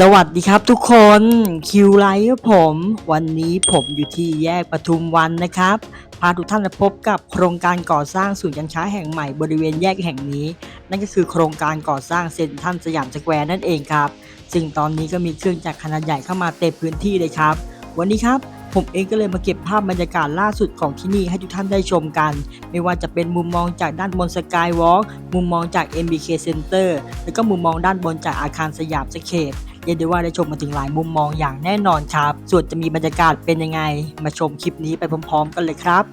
สวัสดีครับทุกคนคิวไลท์ครับผม วันนี้ผมอยู่ที่แยกปทุมวันนะครับ พาทุกท่านมาพบกับโครงการก่อสร้างศูนย์การค้าแห่งใหม่บริเวณแยกแห่งนี้ นั่นก็คือโครงการก่อสร้างเซ็นทรัลสยามสแควร์นั่นเองครับซึ่งตอนนี้ก็มีเครื่องจักรขนาดใหญ่เข้ามาเต็มพื้นที่เลยครับ วันนี้ครับผมเองก็เลยมาเก็บภาพบรรยากาศล่าสุดของที่นี่ให้ทุกท่านได้ชมกัน ไม่ว่าจะเป็นมุมมองจากด้านบนสกายวอล์กมุมมองจาก MBK Center แล้วก็มุมมองด้านบนจากอาคารสยามสเคป เรียกได้ว่าได้ชมมาถึงหลายมุมมองอย่างแน่นอนครับ ส่วนจะมีบรรยากาศเป็นยังไง มาชมคลิปนี้ไปพร้อม ๆ กันเลยครับ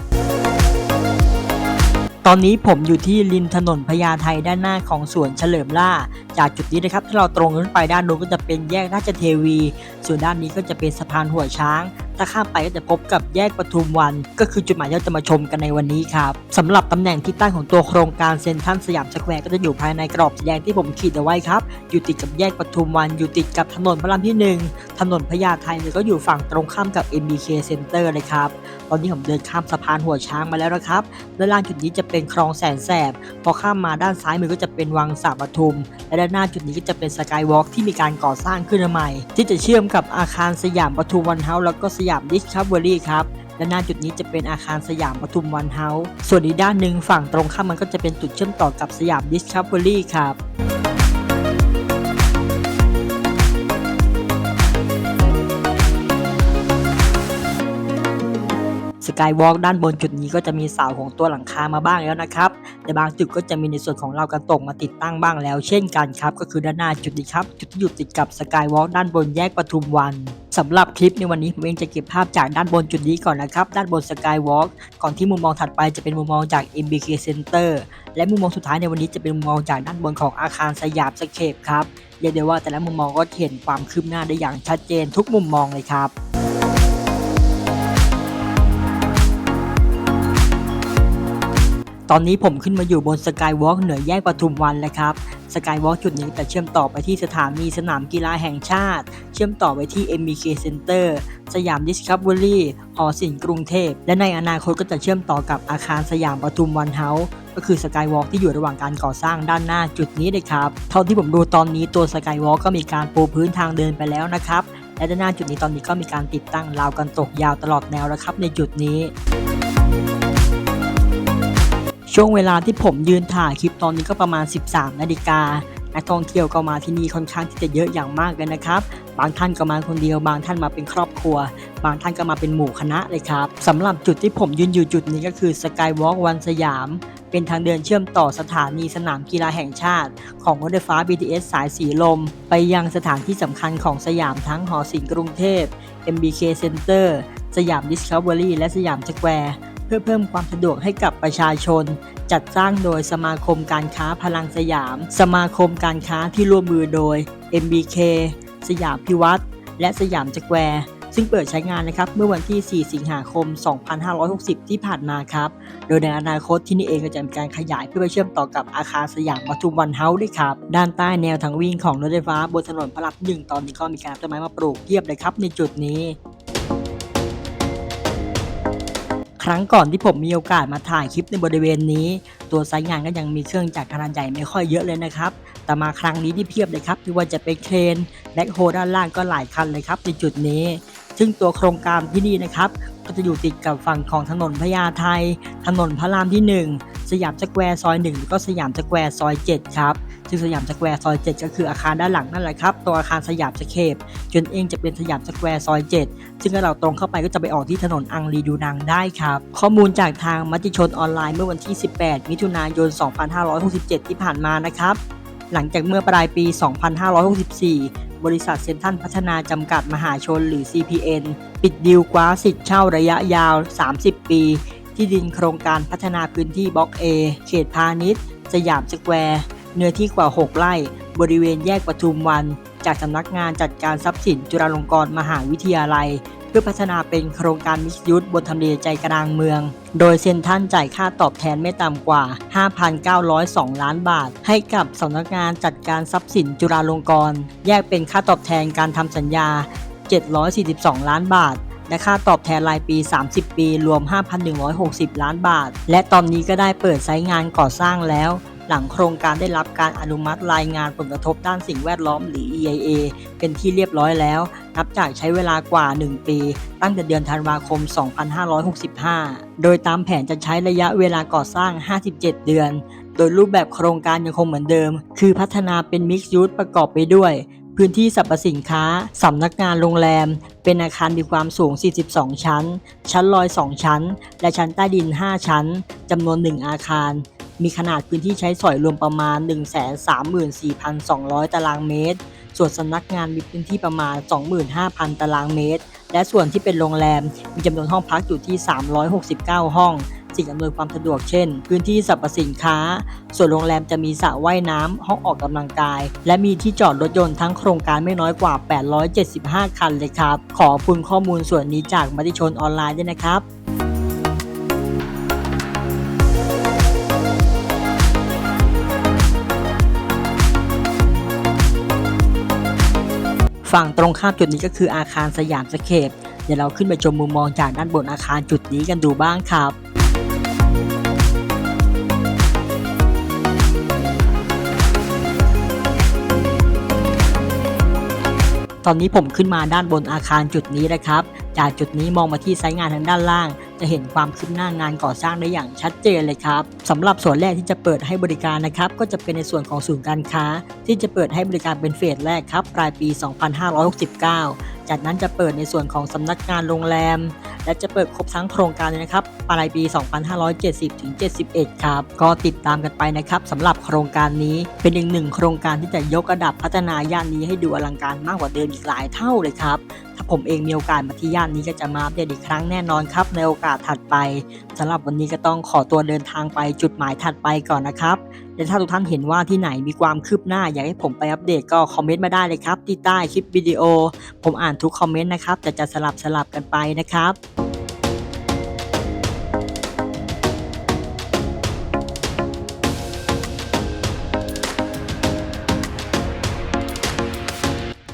ตอนนี้ผมอยู่ที่ริมถนนพญาไทด้านหน้าของสวนเฉลิมล่า จากจุดนี้นะครับถ้าเราตรงขึ้นไปด้านโน้นก็จะเป็นแยกราชเทวี ส่วนด้านนี้ก็จะเป็นสะพานหัวช้าง ถ้าข้ามไปก็จะพบกับแยกปทุมวัน ก็คือจุดหมายที่เราจะมาชมกันในวันนี้ครับสำหรับตำแหน่งที่ตั้งของตัวโครงการเซ็นทรัลสยามสแควร์ก็จะอยู่ภายในกรอบสีแดงที่ผมขีดเอาไว้ครับ อยู่ติดกับแยกปทุมวัน อยู่ติดกับถนนพระรามที่ 1 ถนนพญาไทเนี่ยก็อยู่ฝั่งตรงข้ามกับ MBK Center เลยครับ ตอนนี้ผมเดินข้ามสะพานหัวช้างมาแล้วนะครับ ด้านล่างจุดนี้จะเป็นคลองแสนแสบ พอข้ามมาด้านซ้ายมือก็จะเป็นวังสาปทุม และด้านหน้าจุดนี้ก็จะเป็นสกายวอล์กที่มีการก่อสร้างขึ้นใหม่ ที่จะเชื่อมกับอาคารสยามปทุมวันเฮาส์แล้วก็สยามดิสคัฟเวอรี่ครับและหน้าจุดนี้จะเป็นอาคารสยามปทุมวันเฮาส์ส่วนอีกด้านหนึ่งฝั่งตรงข้ามมันก็จะเป็นจุดเชื่อมต่อกับสยามดิสคัฟเวอรี่ครับสกายวอล์กด้านบนจุดนี้ก็จะมีเสาของตัวหลังคามาบ้างแล้วนะครับ แต่บางจุดก็จะมีในส่วนของเรากันตกมาติดตั้งบ้างแล้ว เช่นกันครับ ก็คือด้านหน้าจุดนี้ครับ จุดที่อยู่ติดกับสกายวอล์กด้านบนแยกปทุมวัน สำหรับคลิปในวันนี้ผมเองจะเก็บภาพจากด้านบนจุดนี้ก่อนนะครับ ด้านบนสกายวอล์กก่อนที่มุมมองถัดไปจะเป็นมุมมองจาก MBK Center และมุมมองสุดท้ายในวันนี้จะเป็นมุมมองจากด้านบนของอาคารสยามสเคปครับเรียกได้ว่าแต่ละมุมมองก็เห็นความคืบหน้าได้อย่างชัดเจนทุกมุมมองเลยครับตอนนี้ผมขึ้นมาอยู่บนสกายวอล์กเหนือแยกปทุมวันแล้วครับ สกายวอล์กจุดนี้จะเชื่อมต่อไปที่สถานีสนามกีฬาแห่งชาติ เชื่อมต่อไปที่ MBK Center สยามดิสคัฟเวอรี่หอศิลป์กรุงเทพ และในอนาคตก็จะเชื่อมต่อกับอาคารสยามปทุมวันเฮาส์ก็คือสกายวอล์กที่อยู่ระหว่างการก่อสร้างด้านหน้าจุดนี้เลยครับ เท่าที่ผมดูตอนนี้ตัวสกายวอล์กก็มีการปูพื้นทางเดินไปแล้วนะครับและด้านหน้าจุดนี้ตอนนี้ก็มีการติดตั้งราวกันตกยาวตลอดแนวแล้วครับในจุดนี้ ช่วงเวลาที่ผมยืนถ่ายคลิปตอนนี้ก็ประมาณ 13 นาฬิกานักท่องเที่ยวก็มาที่นี่ค่อนข้างที่จะเยอะอย่างมากเลยนะครับ บางท่านก็มาคนเดียว บางท่านมาเป็นครอบครัว บางท่านก็มาเป็นหมู่คณะเลยครับสำหรับจุดที่ผมยืนอยู่จุดนี้ก็คือสกายวอล์กวันสยาม เป็นทางเดินเชื่อมต่อสถานีสนามกีฬาแห่งชาติ ของรถไฟฟ้า BTS สายสีลม ไปยังสถานที่สำคัญของสยามทั้งหอศิลป์กรุงเทพ MBK Center สยาม Discovery และสยามสแควร์ พื่อเพิ่มความสะดวกให้กับประชาชน จัดสร้างโดยสมาคมการค้าพลังสยาม สมาคมการค้าที่ร่วมมือโดย MBK สยามพิวัตรและสยามสแควร์ซึ่งเปิดใช้งานนะครับเมื่อวันที่ 4 สิงหาคม 2560 ที่ผ่านมาครับ โดยในอนาคตที่นี่เองก็จะมีการขยายเพื่อไปเชื่อมต่อกับอาคารสยามปทุมวันเฮาส์ด้วยครับ ด้านใต้แนวทางวิ่งของรถไฟฟ้าบนถนนพระรามหนึ่งตอนนี้ก็มีการต้นไม้มาปลูกเพียบเลยครับในจุดนี้ ครั้งก่อนที่ผมมีโอกาสมาถ่ายคลิปในบริเวณนี้ ตัวไซต์งานก็ยังมีเครื่องจักรขนาดใหญ่ไม่ค่อยเยอะเลยนะครับ แต่มาครั้งนี้ที่เพียบเลยครับไม่ว่าจะเป็นเครนแบ็คโฮด้านล่างก็หลายคันเลยครับในจุดนี้ ซึ่งตัวโครงการที่นี่นะครับก็จะอยู่ติดกับฝั่งของถนนพญาไทถนนพระรามที่ 1 สยามสแควร์ซอย1แล้วก็สยามสแควร์ซอย 7 ครับ ซึ่งสยามสแควร์ซอย 7 ก็คืออาคารด้านหลังนั่นแหละครับตัวอาคารสยามสเคปจนเองจะเป็นสยามสแควร์ซอย 7 ซึ่งถ้าเราตรงเข้าไปก็จะไปออกที่ถนนอังรีดูนังได้ครับ ข้อมูลจากทางมติชนออนไลน์เมื่อวันที่ 18 มิถุนายน 2567 ที่ผ่านมานะครับหลังจากเมื่อปลายปี 2564 บริษัทเซ็นทรัลพัฒนาจำกัดมหาชนหรือ CPN ปิดดีลกว้าสิทธิ์เช่าระยะยาว 30 ปี ที่ดินโครงการพัฒนาพื้นที่บล็อก A เขตพาณิชย์ สยามสแควร์ เนื้อที่กว่า 6 ไร่ บริเวณแยกปทุมวัน จากสำนักงานจัดการทรัพย์สินจุฬาลงกรณ์มหาวิทยาลัย เพื่อพัฒนาเป็นโครงการมิกซ์ยูสบนทำเลใจกลางเมือง โดยเซ็นทรัลจ่ายค่าตอบแทนไม่ต่ำกว่า 5,902 ล้านบาท ให้กับสำนักงานจัดการทรัพย์สินจุฬาลงกรณ์แยกเป็นค่าตอบแทนการทำสัญญา 742 ล้านบาทและค่าตอบแทนรายปี 30 ปี รวม 5,160 ล้านบาท และตอนนี้ก็ได้เปิดไซต์งานก่อสร้างแล้ว หลังโครงการได้รับการอนุมัติรายงานผลกระทบด้านสิ่งแวดล้อมหรือ EIA เป็นที่เรียบร้อยแล้ว นับจากใช้เวลากว่า 1 ปี ตั้งแต่เดือนธันวาคม 2565 โดยตามแผนจะใช้ระยะเวลาก่อสร้าง 57 เดือน โดยรูปแบบโครงการยังคงเหมือนเดิม คือพัฒนาเป็นมิกซ์ยูสประกอบไปด้วยพื้นที่สรรพสินค้า สำนักงานโรงแรม เป็นอาคารมีความสูง 42 ชั้น ชั้นลอย 2 ชั้น และชั้นใต้ดิน 5 ชั้น จำนวน 1 อาคาร มีขนาดพื้นที่ใช้สอยรวมประมาณ 134,200 ตารางเมตร ส่วนสำนักงานมีพื้นที่ประมาณ 25,000 ตารางเมตร และส่วนที่เป็นโรงแรมมีจำนวนห้องพักอยู่ที่ 369 ห้อง สิ่งอำนวยความสะดวกเช่น พื้นที่สรรพสินค้า ส่วนโรงแรมจะมีสระว่ายน้ำ ห้องออกกำลังกาย และมีที่จอดรถยนต์ทั้งโครงการไม่น้อยกว่า 875 คันเลยครับ ขอบคุณข้อมูลส่วนนี้จากมติชนออนไลน์ด้วยนะครับ ฝั่งตรงข้ามจุดนี้ก็คืออาคารสยามสเคปเดี๋ยวเราขึ้นไปชมมุมมองจากด้านบนอาคารจุดนี้กันดูบ้างครับตอนนี้ผมขึ้นมาด้านบนอาคารจุดนี้นะครับ จากจุดนี้มองมาที่ไซต์งานทางด้านล่างจะเห็นความคืบหน้างานก่อสร้างได้อย่างชัดเจนเลยครับสำหรับส่วนแรกที่จะเปิดให้บริการนะครับก็จะเป็นในส่วนของศูนย์การค้า ที่จะเปิดให้บริการเป็นเฟสแรกครับปลายปี 2569 จากนั้นจะเปิดในส่วนของสำนักงานโรงแรม และจะเปิดครบทั้งโครงการเลยนะครับปลายปี 2570ถึง71 ครับ ก็ติดตามกันไปนะครับสำหรับโครงการนี้เป็นอีกหนึ่งโครงการที่จะยกระดับพัฒนาย่านนี้ให้ดูอลังการมากกว่าเดิมอีกหลายเท่าเลยครับถ้าผมเองมีโอกาสมาที่ย่านนี้ก็จะมาอัปเดตอีกครั้งแน่นอนครับ ในโอกาสถัดไปสำหรับวันนี้ก็ต้องขอตัวเดินทางไปจุดหมายถัดไปก่อนนะครับและถ้าทุกท่านเห็นว่าที่ไหนมีความคืบหน้าอยากให้ผมไปอัปเดตก็คอมเมนต์มาได้เลยครับที่ใต้คลิปวิดีโอ ผมอ่านทุกคอมเมนต์นะครับแต่จะสลับสลับกันไปนะครับ